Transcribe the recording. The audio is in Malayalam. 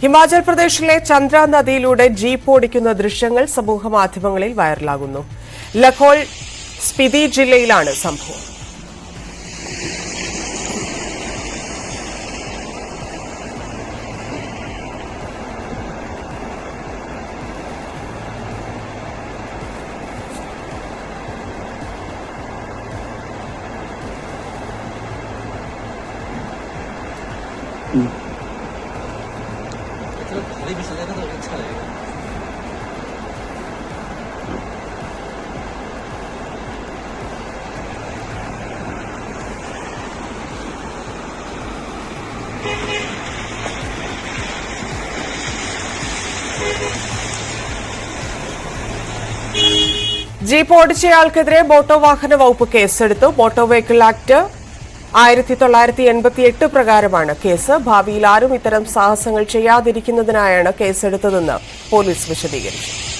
ഹിമാചൽ പ്രദേശിലെ ചന്ദ്ര നദിയിലൂടെ ജീപ്പ് ഓടിക്കുന്ന ദൃശ്യങ്ങൾ സമൂഹ മാധ്യമങ്ങളിൽ വൈറലാകുന്നു. ലഖോൾ സ്പിതി ജില്ലയിലാണ് സംഭവം. 这 तो अभी भी चलेगा तो अच्छा ഓടിച്ചയാൾക്കെതിരെ മോട്ടോർ വാഹന വകുപ്പ് കേസെടുത്തു. മോട്ടോർ വെഹിക്കിൾ ആക്ട് ആയിരത്തി തൊള്ളായിരത്തി എൺപത്തി എട്ട് പ്രകാരമാണ് കേസ്. ഭാവിയിൽ ആരും ഇത്തരം സാഹസങ്ങൾ ചെയ്യാതിരിക്കുന്നതിനായാണ് കേസെടുത്തതെന്ന് പോലീസ് വിശദീകരിച്ചു.